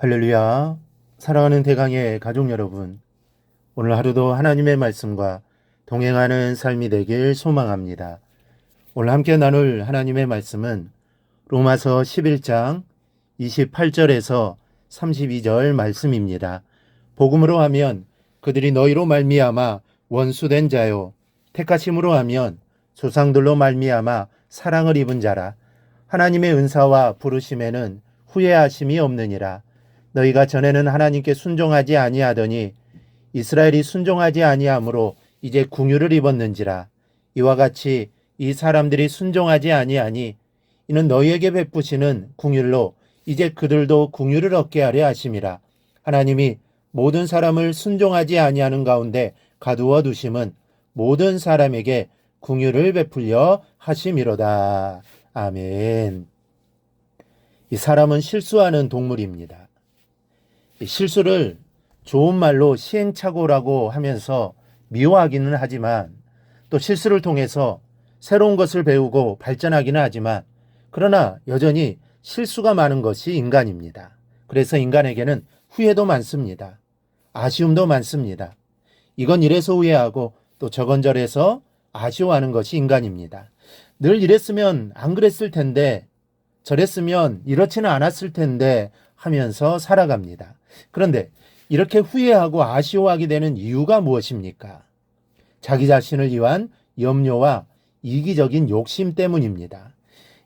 할렐루야. 사랑하는 대강의 가족 여러분. 오늘 하루도 하나님의 말씀과 동행하는 삶이 되길 소망합니다. 오늘 함께 나눌 하나님의 말씀은 로마서 11장 28절에서 32절 말씀입니다. 복음으로 하면 그들이 너희로 말미암아 원수된 자요 택하심으로 하면 조상들로 말미암아 사랑을 입은 자라 하나님의 은사와 부르심에는 후회하심이 없느니라 너희가 전에는 하나님께 순종하지 아니하더니 이스라엘이 순종하지 아니하므로 이제 궁유를 입었는지라. 이와 같이 이 사람들이 순종하지 아니하니 이는 너희에게 베푸시는 궁율로 이제 그들도 궁유를 얻게 하려 하심이라. 하나님이 모든 사람을 순종하지 아니하는 가운데 가두어 두심은 모든 사람에게 궁유를 베풀려 하심이로다. 아멘. 이 사람은 실수하는 동물입니다. 이 실수를 좋은 말로 시행착오라고 하면서 미워하기는 하지만 또 실수를 통해서 새로운 것을 배우고 발전하기는 하지만 그러나 여전히 실수가 많은 것이 인간입니다. 그래서 인간에게는 후회도 많습니다. 아쉬움도 많습니다. 이건 이래서 후회하고 또 저건 저래서 아쉬워하는 것이 인간입니다. 늘 이랬으면 안 그랬을 텐데 저랬으면 이렇지는 않았을 텐데 하면서 살아갑니다. 그런데 이렇게 후회하고 아쉬워하게 되는 이유가 무엇입니까? 자기 자신을 위한 염려와 이기적인 욕심 때문입니다.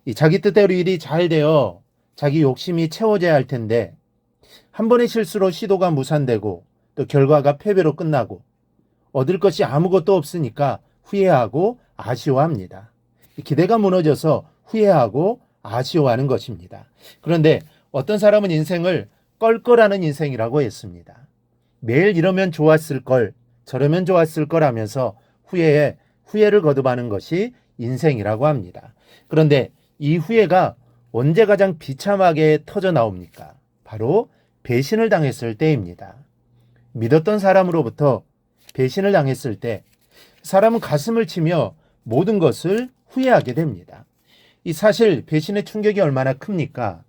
이 자기 뜻대로 일이 잘 되어 자기 욕심이 채워져야 할 텐데 한 번의 실수로 시도가 무산되고 또 결과가 패배로 끝나고 얻을 것이 아무것도 없으니까 후회하고 아쉬워합니다. 기대가 무너져서 후회하고 아쉬워하는 것입니다. 그런데 어떤 사람은 인생을 껄껄하는 인생이라고 했습니다. 매일 이러면 좋았을 걸, 저러면 좋았을 걸 하면서 후회에 후회를 거듭하는 것이 인생이라고 합니다. 그런데 이 후회가 언제 가장 비참하게 터져 나옵니까? 바로 배신을 당했을 때입니다. 믿었던 사람으로부터 배신을 당했을 때 사람은 가슴을 치며 모든 것을 후회하게 됩니다. 이 사실 배신의 충격이 얼마나 큽니까?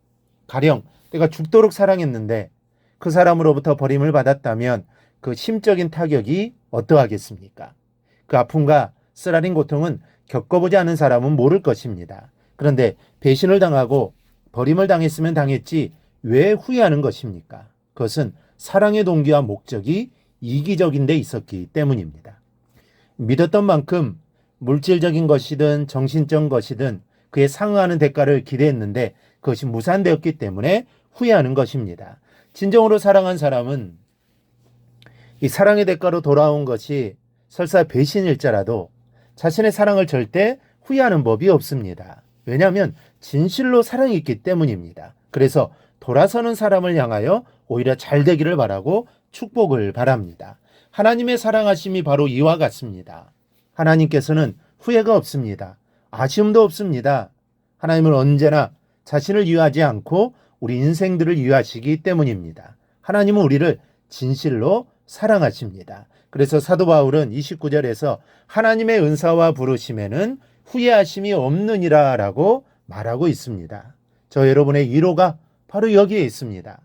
가령 내가 죽도록 사랑했는데 그 사람으로부터 버림을 받았다면 그 심적인 타격이 어떠하겠습니까? 그 아픔과 쓰라린 고통은 겪어보지 않은 사람은 모를 것입니다. 그런데 배신을 당하고 버림을 당했으면 당했지 왜 후회하는 것입니까? 그것은 사랑의 동기와 목적이 이기적인 데 있었기 때문입니다. 믿었던 만큼 물질적인 것이든 정신적 것이든 그에 상응하는 대가를 기대했는데 그것이 무산되었기 때문에 후회하는 것입니다. 진정으로 사랑한 사람은 이 사랑의 대가로 돌아온 것이 설사 배신일자라도 자신의 사랑을 절대 후회하는 법이 없습니다. 왜냐하면 진실로 사랑이 있기 때문입니다. 그래서 돌아서는 사람을 향하여 오히려 잘 되기를 바라고 축복을 바랍니다. 하나님의 사랑하심이 바로 이와 같습니다. 하나님께서는 후회가 없습니다. 아쉬움도 없습니다. 하나님은 언제나 자신을 위하지 않고 우리 인생들을 위하시기 때문입니다. 하나님은 우리를 진실로 사랑하십니다. 그래서 사도 바울은 29절에서 하나님의 은사와 부르심에는 후회하심이 없느니라 라고 말하고 있습니다. 저 여러분의 위로가 바로 여기에 있습니다.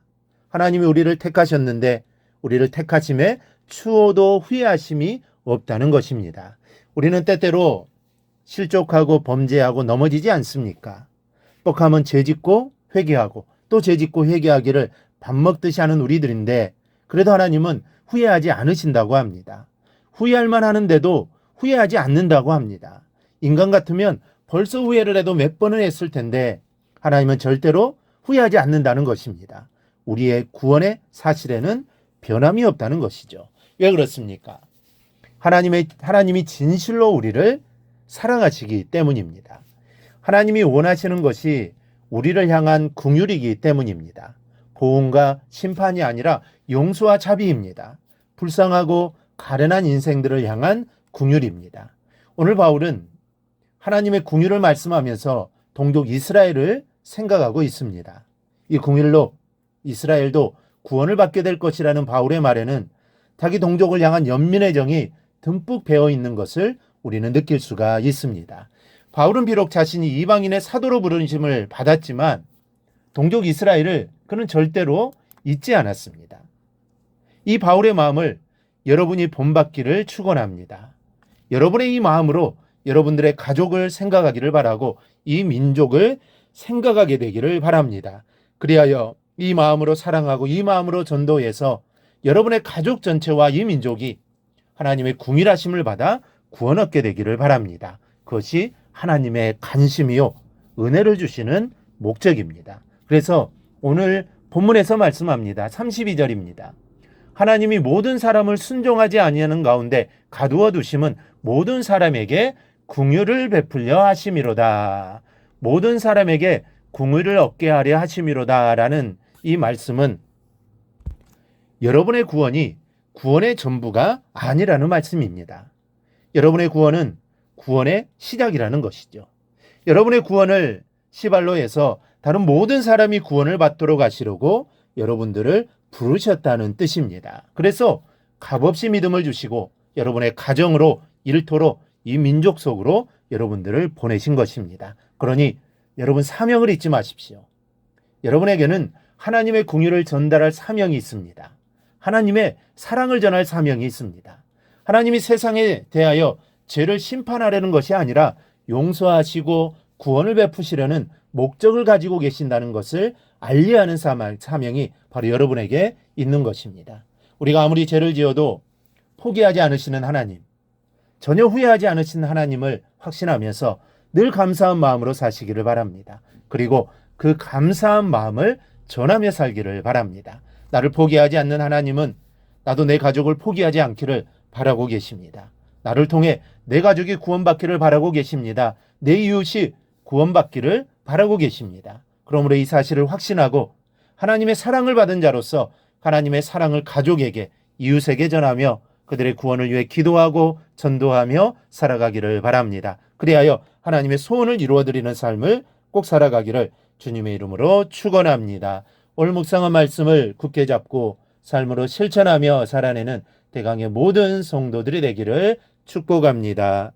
하나님이 우리를 택하셨는데 우리를 택하심에 추호도 후회하심이 없다는 것입니다. 우리는 때때로 실족하고 범죄하고 넘어지지 않습니까? 뻑하면 죄짓고 회개하고 또 죄짓고 회개하기를 밥 먹듯이 하는 우리들인데 그래도 하나님은 후회하지 않으신다고 합니다. 후회할 만 하는데도 후회하지 않는다고 합니다. 인간 같으면 벌써 후회를 해도 몇 번은 했을 텐데 하나님은 절대로 후회하지 않는다는 것입니다. 우리의 구원의 사실에는 변함이 없다는 것이죠. 왜 그렇습니까? 하나님의 하나님이 진실로 우리를 사랑하시기 때문입니다. 하나님이 원하시는 것이 우리를 향한 궁율이기 때문입니다. 보응과 심판이 아니라 용서와 자비입니다. 불쌍하고 가련한 인생들을 향한 궁율입니다. 오늘 바울은 하나님의 궁율을 말씀하면서 동족 이스라엘을 생각하고 있습니다. 이 궁율로 이스라엘도 구원을 받게 될 것이라는 바울의 말에는 자기 동족을 향한 연민의 정이 듬뿍 배어 있는 것을 우리는 느낄 수가 있습니다. 바울은 비록 자신이 이방인의 사도로 부르심을 받았지만 동족 이스라엘을 그는 절대로 잊지 않았습니다. 이 바울의 마음을 여러분이 본받기를 축원합니다. 여러분의 이 마음으로 여러분들의 가족을 생각하기를 바라고 이 민족을 생각하게 되기를 바랍니다. 그리하여 이 마음으로 사랑하고 이 마음으로 전도해서 여러분의 가족 전체와 이 민족이 하나님의 궁일하심을 받아 구원 얻게 되기를 바랍니다. 그것이 하나님의 관심이요 은혜를 주시는 목적입니다. 그래서 오늘 본문에서 말씀합니다. 32절입니다. 하나님이 모든 사람을 순종하지 아니하는 가운데 가두어 두심은 모든 사람에게 궁유를 베풀려 하심이로다. 모든 사람에게 궁유를 얻게 하려 하심이로다라는 이 말씀은 여러분의 구원이 구원의 전부가 아니라는 말씀입니다. 여러분의 구원은 구원의 시작이라는 것이죠. 여러분의 구원을 시발로에서 다른 모든 사람이 구원을 받도록 하시려고 여러분들을 부르셨다는 뜻입니다. 그래서 값없이 믿음을 주시고 여러분의 가정으로 일토로 이 민족 속으로 여러분들을 보내신 것입니다. 그러니 여러분 사명을 잊지 마십시오. 여러분에게는 하나님의 궁유를 전달할 사명이 있습니다. 하나님의 사랑을 전할 사명이 있습니다. 하나님이 세상에 대하여 죄를 심판하려는 것이 아니라 용서하시고 구원을 베푸시려는 목적을 가지고 계신다는 것을 알리하는 사명- 사명이 바로 여러분에게 있는 것입니다. 우리가 아무리 죄를 지어도 포기하지 않으시는 하나님, 전혀 후회하지 않으시는 하나님을 확신하면서 늘 감사한 마음으로 사시기를 바랍니다. 그리고 그 감사한 마음을 전하며 살기를 바랍니다. 나를 포기하지 않는 하나님은 나도 내 가족을 포기하지 않기를 바라고 계십니다. 나를 통해 내 가족이 구원받기를 바라고 계십니다. 내 이웃이 구원받기를 바라고 계십니다. 그러므로 이 사실을 확신하고 하나님의 사랑을 받은 자로서 하나님의 사랑을 가족에게 이웃에게 전하며 그들의 구원을 위해 기도하고 전도하며 살아가기를 바랍니다. 그리하여 하나님의 소원을 이루어 드리는 삶을 꼭 살아가기를 주님의 이름으로 축원합니다. 오늘 묵상한 말씀을 굳게 잡고 삶으로 실천하며 살아내는 대강의 모든 성도들이 되기를 축복합니다.